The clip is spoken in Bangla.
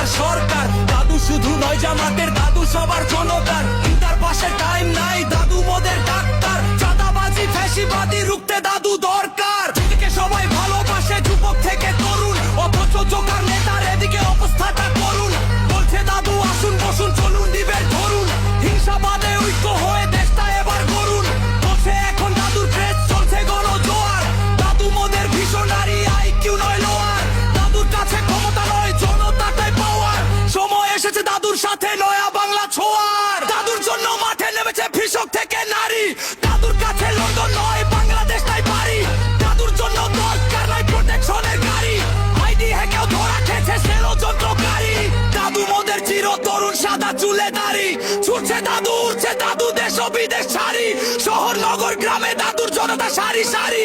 আমার সরকার। দাদু শুধু নয় জামাতের দাদু সবার জনতার। তার পাশে টাইম নাই তুলে দাঁড়ি, ছুটছে দাদু, উঠছে দাদু, দেশ বিদেশ সারি, শহর, নগর, গ্রামে দাদুর জনতা সারি সারি।